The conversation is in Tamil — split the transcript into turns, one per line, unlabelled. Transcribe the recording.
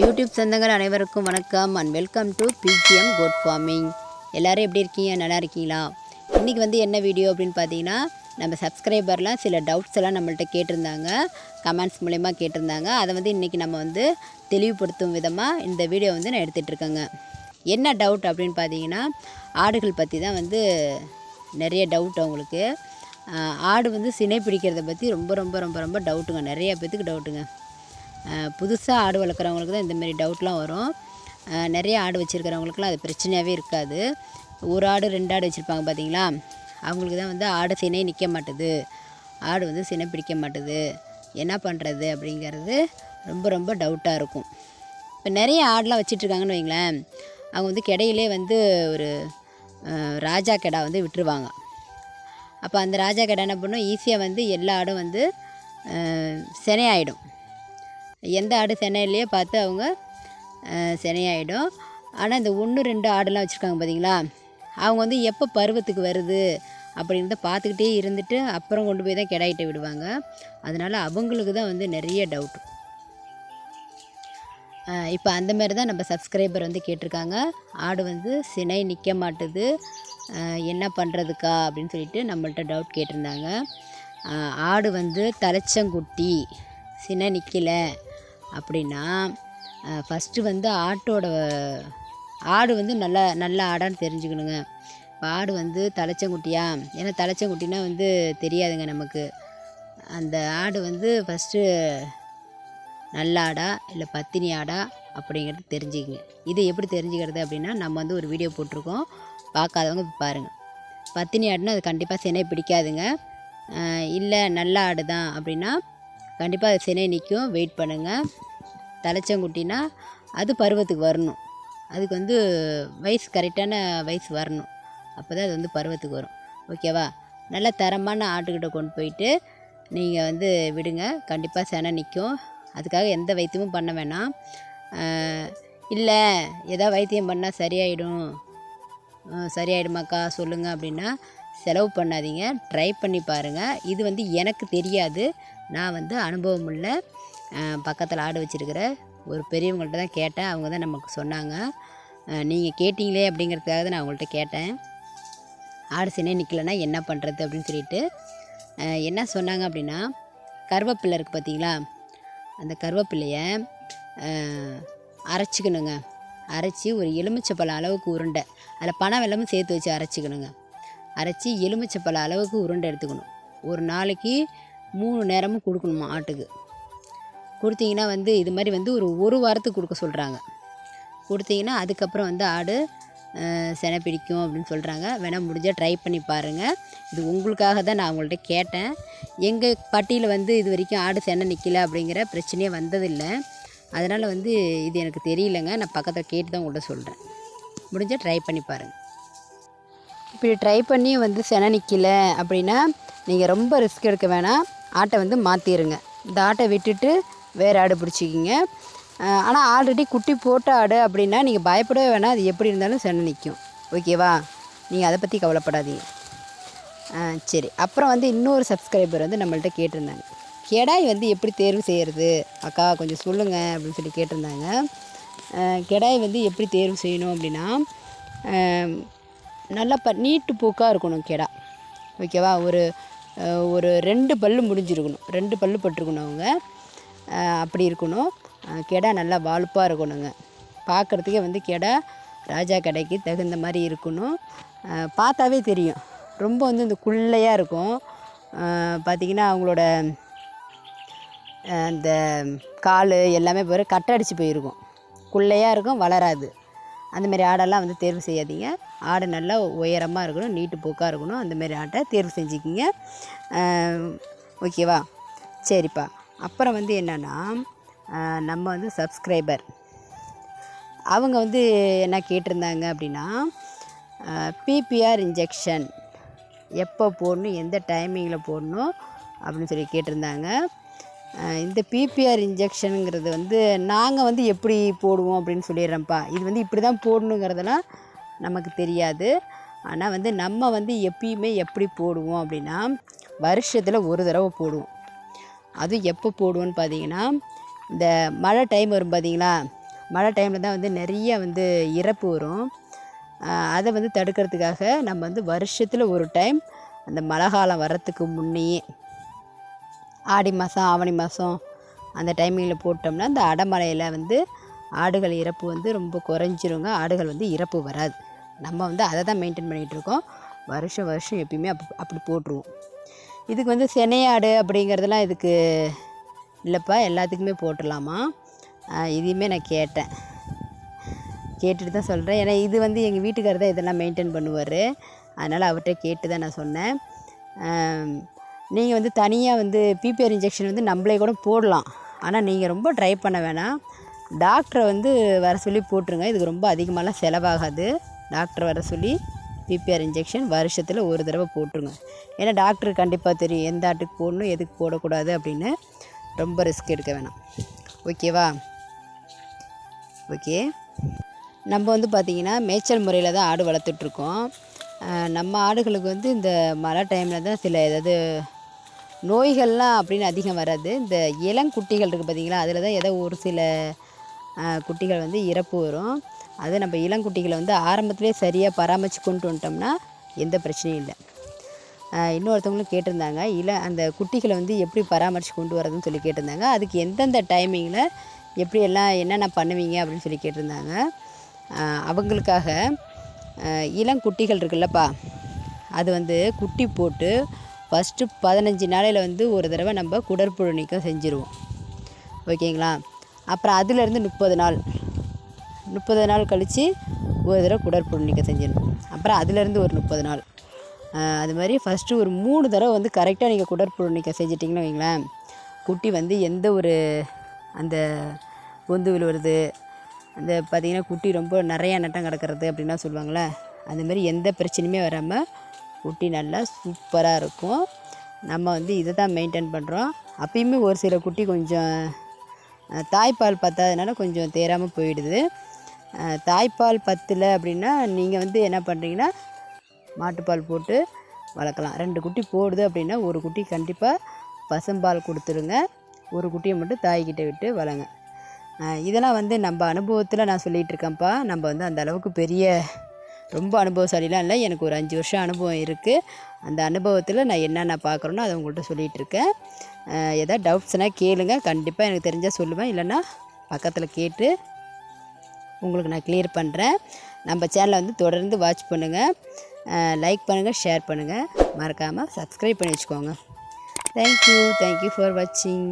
யூடியூப் சொந்தங்கள் அனைவருக்கும் வணக்கம் and welcome to BGM code farming எல்லோரும் எப்படி இருக்கீங்க நல்லா இருக்கீங்களா இன்றைக்கி வந்து என்ன வீடியோ அப்படின்னு பார்த்தீங்கன்னா நம்ம சப்ஸ்கிரைபர்லாம் சில டவுட்ஸ் எல்லாம் நம்மள்ட்ட கேட்டிருந்தாங்க கமெண்ட்ஸ் மூலயமா கேட்டிருந்தாங்க அதை வந்து இன்றைக்கி நம்ம வந்து தெளிவுபடுத்தும் விதமாக இந்த வீடியோ வந்து நான் எடுத்துகிட்ருக்கேங்க என்ன டவுட் அப்படின்னு பார்த்தீங்கன்னா ஆடுகள் பற்றி தான் வந்து நிறைய டவுட் அவங்களுக்கு ஆடு வந்து சினை பிடிக்கிறத பற்றி ரொம்ப ரொம்ப ரொம்ப ரொம்ப டவுட்டுங்க நிறைய பேத்துக்கு டவுட்டுங்க புதுசாக ஆடு வளர்க்குறவங்களுக்கு தான் இந்தமாரி டவுட்லாம் வரும் நிறைய ஆடு வச்சுருக்கிறவங்களுக்குலாம் அது பிரச்சனையாகவே இருக்காது ஒரு ஆடு ரெண்டு ஆடு வச்சுருப்பாங்க பார்த்தீங்களா அவங்களுக்கு தான் வந்து ஆடு சினை நிற்க மாட்டுது ஆடு வந்து சினை பிடிக்க மாட்டுது என்ன பண்ணுறது அப்படிங்கிறது ரொம்ப ரொம்ப டவுட்டாக இருக்கும் இப்போ நிறைய ஆடெலாம் வச்சிட்ருக்காங்கன்னு வைங்களேன் அவங்க வந்து கிடையிலே வந்து ஒரு ராஜா கெடா வந்து விட்டுருவாங்க அப்போ அந்த ராஜா கெடா என்ன பண்ணும் ஈஸியாக வந்து எல்லா ஆடும் வந்து சினையாயிடும் எந்த ஆடு சினையிலையே பார்த்து அவங்க சினையாயிடும் ஆனால் இந்த ஒன்று ரெண்டு ஆடுலாம் வச்சுருக்காங்க பார்த்தீங்களா அவங்க வந்து எப்போ பருவத்துக்கு வருது அப்படின்றத பார்த்துக்கிட்டே இருந்துட்டு அப்புறம் கொண்டு போய் தான் கிடாயிட்ட விடுவாங்க அதனால் அவங்களுக்கு தான் வந்து நிறைய டவுட் இப்போ அந்த மாதிரி தான் நம்ம சப்ஸ்கிரைபர் வந்து கேட்டிருக்காங்க ஆடு வந்து சினை நிற்க மாட்டுது என்ன பண்ணுறதுக்கா அப்படின்னு சொல்லிட்டு நம்மள்ட்ட டவுட் கேட்டிருந்தாங்க ஆடு வந்து தலைச்சங்குட்டி சினை நிற்கலை அப்படின்னா ஃபஸ்ட்டு வந்து ஆட்டோட ஆடு வந்து நல்ல நல்ல ஆடான்னு தெரிஞ்சுக்கணுங்க இப்போ ஆடு வந்து தலைச்சங்குட்டியா ஏன்னா தலைச்சங்குட்டினா வந்து தெரியாதுங்க நமக்கு அந்த ஆடு வந்து ஃபஸ்ட்டு நல்ல ஆடா இல்லை பத்தினி ஆடா அப்படிங்கிறது தெரிஞ்சுக்கிங்க இது எப்படி தெரிஞ்சுக்கிறது அப்படின்னா நம்ம வந்து ஒரு வீடியோ போட்டிருக்கோம் பார்க்காதவங்க பாருங்கள் பத்தினி ஆடுனா அது கண்டிப்பாக சென்னை பிடிக்காதுங்க இல்லை நல்ல ஆடு தான் அப்படின்னா கண்டிப்பாக அது சினை நிற்கும் வெயிட் பண்ணுங்கள் தலைச்சங்குட்டினா அது பருவத்துக்கு வரணும் அதுக்கு வந்து வயசு கரெக்டான வயசு வரணும் அப்போ தான் அது வந்து பருவத்துக்கு வரும் ஓகேவா நல்ல தரமான ஆட்டுக்கிட்ட கொண்டு போயிட்டு நீங்கள் வந்து விடுங்க கண்டிப்பாக செனை நிற்கும் அதுக்காக எந்த வைத்தியமும் பண்ண வேணாம் இல்லை எதாவது வைத்தியம் பண்ணால் சரியாயிடும் சரியாயிடுமாக்கா சொல்லுங்கள் அப்படின்னா செலவு பண்ணாதீங்க ட்ரை பண்ணி பாருங்கள் இது வந்து எனக்கு தெரியாது நான் வந்து அனுபவம் இல்லை பக்கத்தில் ஆடு வச்சுருக்கிற ஒரு பெரியவங்கள்ட்ட தான் கேட்டேன் அவங்க தான் நமக்கு சொன்னாங்க நீங்கள் கேட்டிங்களே அப்படிங்கிறதுக்காக தான் நான் அவங்கள்ட்ட கேட்டேன் ஆடு சினை நிற்கலைன்னா என்ன பண்ணுறது அப்படின்னு சொல்லிட்டு என்ன சொன்னாங்க அப்படின்னா கருவேப்பில்லை இருக்குது பார்த்தீங்களா அந்த கருவேப்பில்லையை அரைச்சிக்கணுங்க அரைச்சி ஒரு எலுமிச்சப்பழம் அளவுக்கு உருண்டை அதில் பனை வெள்ளமும் சேர்த்து வச்சு அரைச்சிக்கணுங்க அரைச்சி எலுமிச்சப்பழ அளவுக்கு உருண்டை எடுத்துக்கணும் ஒரு நாளைக்கு மூணு நேரமும் கொடுக்கணுமா ஆட்டுக்கு கொடுத்தீங்கன்னா வந்து இது மாதிரி வந்து ஒரு ஒரு வாரத்துக்கு கொடுக்க சொல்கிறாங்க கொடுத்தீங்கன்னா அதுக்கப்புறம் வந்து ஆடு செனை பிடிக்கும் அப்படின்னு சொல்கிறாங்க வேணால் முடிஞ்சால் ட்ரை பண்ணி பாருங்கள் இது உங்களுக்காக தான் நான் உங்கள்கிட்ட கேட்டேன் எங்கள் பட்டியில் வந்து இது வரைக்கும் ஆடு செனை நிற்கல அப்படிங்கிற பிரச்சனையே வந்ததில்லை அதனால் வந்து இது எனக்கு தெரியலங்க நான் பக்கத்தில் கேட்டு தான் உங்கள்கிட்ட சொல்கிறேன் முடிஞ்சால் ட்ரை பண்ணி பாருங்கள் இப்படி ட்ரை பண்ணி வந்து செனை நிற்கல அப்படின்னா நீங்கள் ரொம்ப ரிஸ்க் எடுக்க வேணாம் ஆட்டை வந்து மாற்றிடுங்க இந்த ஆட்டை விட்டுட்டு வேறு ஆடு பிடிச்சிக்கிங்க ஆனால் ஆல்ரெடி குட்டி போட்ட ஆடு அப்படின்னா நீங்கள் பயப்படவே வேணாம் அது எப்படி இருந்தாலும் செனை நிற்கும் ஓகேவா நீங்கள் அதை பற்றி கவலைப்படாதீங்க சரி அப்புறம் வந்து இன்னொரு சப்ஸ்கிரைபர் வந்து நம்மள்ட்ட கேட்டிருந்தாங்க கெடாய் வந்து எப்படி தேர்வு செய்கிறது அக்கா கொஞ்சம் சொல்லுங்கள் அப்படின்னு சொல்லி கேட்டிருந்தாங்க கெடாய் வந்து எப்படி தேர்வு செய்யணும் அப்படின்னா நல்லா ப நீட்டு போக்காக இருக்கணும் கிடா ஓகேவா ஒரு ஒரு ரெண்டு பல்லு முடிஞ்சிருக்கணும் ரெண்டு பல்லு பட்டிருக்கணும் அவங்க அப்படி இருக்கணும் கெடா நல்லா வாழ்ப்பாக இருக்கணுங்க பார்க்குறதுக்கே வந்து கிடா ராஜா கடைக்கு தகுந்த மாதிரி இருக்கணும் பார்த்தாவே தெரியும் ரொம்ப வந்து இந்த குள்ளையாக இருக்கும் பார்த்திங்கன்னா அவங்களோட அந்த கால் எல்லாமே போய் கட்டடிச்சு போயிருக்கும் குள்ளையாக இருக்கும் வளராது அந்தமாரி ஆடெல்லாம் வந்து தேர்வு செய்யாதீங்க ஆடு நல்லா உயரமாக இருக்கணும் நீட்டு போக்காக இருக்கணும் அந்தமாரி ஆட்டை தேர்வு செஞ்சுக்கிங்க ஓகேவா சரிப்பா அப்புறம் வந்து என்னென்னா நம்ம வந்து சப்ஸ்கிரைபர் அவங்க வந்து என்ன கேட்டிருந்தாங்க அப்படின்னா பிபிஆர் இன்ஜெக்ஷன் எப்போ போடணும் எந்த டைமிங்கில் போடணும் அப்படின்னு சொல்லி கேட்டிருந்தாங்க இந்த பிபிஆர் இன்ஜெக்ஷனுங்கிறது வந்து நாங்கள் வந்து எப்படி போடுவோம் அப்படின்னு சொல்லிடுறோம்ப்பா இது வந்து இப்படி தான் போடணுங்கிறதெல்லாம் நமக்கு தெரியாது ஆனால் வந்து நம்ம வந்து எப்பயுமே எப்படி போடுவோம் அப்படின்னா வருஷத்தில் ஒரு தடவை போடுவோம் அதுவும் எப்போ போடுவோம்னு பார்த்தீங்கன்னா இந்த மழை டைம் வரும் பார்த்தீங்களா மழை டைமில் தான் வந்து நிறைய வந்து இறப்பு வரும் அதை வந்து தடுக்கிறதுக்காக நம்ம வந்து வருஷத்தில் ஒரு டைம் அந்த மழை காலம் வரத்துக்கு முன்னையே ஆடி மாதம் ஆவணி மாதம் அந்த டைமிங்கில் போட்டோம்னா அந்த அடமலையில் வந்து ஆடுகள் இறப்பு வந்து ரொம்ப குறைஞ்சிருங்க ஆடுகள் வந்து இறப்பு வராது நம்ம வந்து அதை தான் மெயின்டைன் இருக்கோம் வருஷம் வருஷம் எப்பயுமே அப் அப்படி போட்டுருவோம் இதுக்கு வந்து செனையாடு அப்படிங்கிறதெல்லாம் இதுக்கு இல்லைப்பா எல்லாத்துக்குமே போட்டுடலாமா இதையுமே நான் கேட்டேன் கேட்டுட்டு தான் சொல்கிறேன் ஏன்னா இது வந்து எங்கள் வீட்டுக்காரர் தான் இதெல்லாம் மெயின்டைன் பண்ணுவார் அதனால் அவர்கிட்ட கேட்டு தான் நான் சொன்னேன் நீங்கள் வந்து தனியாக வந்து பிபிஆர் இன்ஜெக்ஷன் வந்து நம்மளே கூட போடலாம் ஆனால் நீங்கள் ரொம்ப ட்ரை பண்ண வேணாம் டாக்டரை வந்து வர சொல்லி போட்டுருங்க இதுக்கு ரொம்ப அதிகமாகலாம் செலவாகாது டாக்டர் வர சொல்லி பிபிஆர் இன்ஜெக்ஷன் வருஷத்தில் ஒரு தடவை போட்டுருங்க ஏன்னா டாக்டர் கண்டிப்பாக தெரியும் எந்த ஆட்டுக்கு போடணும் எதுக்கு போடக்கூடாது அப்படின்னு ரொம்ப ரிஸ்க் எடுக்க வேணாம் ஓகேவா ஓகே நம்ம வந்து பார்த்திங்கன்னா மேய்ச்சல் முறையில் தான் ஆடு வளர்த்துட்ருக்கோம் நம்ம ஆடுகளுக்கு வந்து இந்த மழை டைமில் தான் சில ஏதாவது நோய்கள்லாம் அப்படின்னு அதிகம் வராது இந்த இளங்குட்டிகள் இருக்குது பார்த்திங்களா அதில் தான் ஏதோ ஒரு சில குட்டிகள் வந்து இறப்பு வரும் அதை நம்ம இளங்குட்டிகளை வந்து ஆரம்பத்துலேயே சரியாக பராமரித்து கொண்டு வந்துட்டோம்னா எந்த பிரச்சனையும் இல்லை இன்னொருத்தவங்களும் கேட்டிருந்தாங்க இல்லை அந்த குட்டிகளை வந்து எப்படி பராமரித்து கொண்டு வரதுன்னு சொல்லி கேட்டிருந்தாங்க அதுக்கு எந்தெந்த டைமிங்கில் எப்படி எல்லாம் என்னென்ன பண்ணுவீங்க அப்படின்னு சொல்லி கேட்டிருந்தாங்க அவங்களுக்காக இளங்குட்டிகள் இருக்குல்லப்பா அது வந்து குட்டி போட்டு ஃபஸ்ட்டு பதினஞ்சு நாளையில் வந்து ஒரு தடவை நம்ம குடற்புழு நீக்கம் செஞ்சுருவோம் ஓகேங்களா அப்புறம் அதுலேருந்து முப்பது நாள் முப்பது நாள் கழித்து ஒரு தடவை குடற்புழு நீக்கம் செஞ்சிடணும் அப்புறம் அதுலேருந்து ஒரு முப்பது நாள் அது மாதிரி ஃபஸ்ட்டு ஒரு மூணு தடவை வந்து கரெக்டாக நீங்கள் குடற்புழு நீக்கம் செஞ்சிட்டிங்கன்னு வைங்களேன் குட்டி வந்து எந்த ஒரு அந்த பொந்து விழுவுறது அந்த பார்த்திங்கன்னா குட்டி ரொம்ப நிறையா நட்டம் கிடக்கிறது அப்படின்லாம் சொல்லுவாங்கள்ல மாதிரி எந்த பிரச்சனையுமே வராமல் குட்டி நல்லா சூப்பராக இருக்கும் நம்ம வந்து இதை தான் மெயின்டைன் பண்ணுறோம் அப்பயுமே ஒரு சில குட்டி கொஞ்சம் தாய்ப்பால் பத்தாதனால கொஞ்சம் தேராமல் போயிடுது தாய்ப்பால் பத்தலை அப்படின்னா நீங்கள் வந்து என்ன பண்ணுறீங்கன்னா மாட்டுப்பால் போட்டு வளர்க்கலாம் ரெண்டு குட்டி போடுது அப்படின்னா ஒரு குட்டி கண்டிப்பாக பசும்பால் கொடுத்துருங்க ஒரு குட்டியை மட்டும் தாய்கிட்ட விட்டு வளங்க இதெல்லாம் வந்து நம்ம அனுபவத்தில் நான் சொல்லிகிட்டு இருக்கேன்ப்பா நம்ம வந்து அந்த அளவுக்கு பெரிய ரொம்ப அனுபவசாலிலாம் இல்லை எனக்கு ஒரு அஞ்சு வருஷம் அனுபவம் இருக்குது அந்த அனுபவத்தில் நான் என்னென்ன பார்க்குறேனோ அதை உங்கள்கிட்ட சொல்லிகிட்ருக்கேன் எதாவது டவுட்ஸ்னால் கேளுங்க கண்டிப்பாக எனக்கு தெரிஞ்சால் சொல்லுவேன் இல்லைன்னா பக்கத்தில் கேட்டு உங்களுக்கு நான் கிளியர் பண்ணுறேன் நம்ம சேனலை வந்து தொடர்ந்து வாட்ச் பண்ணுங்கள் லைக் பண்ணுங்கள் ஷேர் பண்ணுங்கள் மறக்காமல் சப்ஸ்கிரைப் பண்ணி வச்சுக்கோங்க தேங்க்யூ தேங்க்யூ ஃபார் வாட்சிங்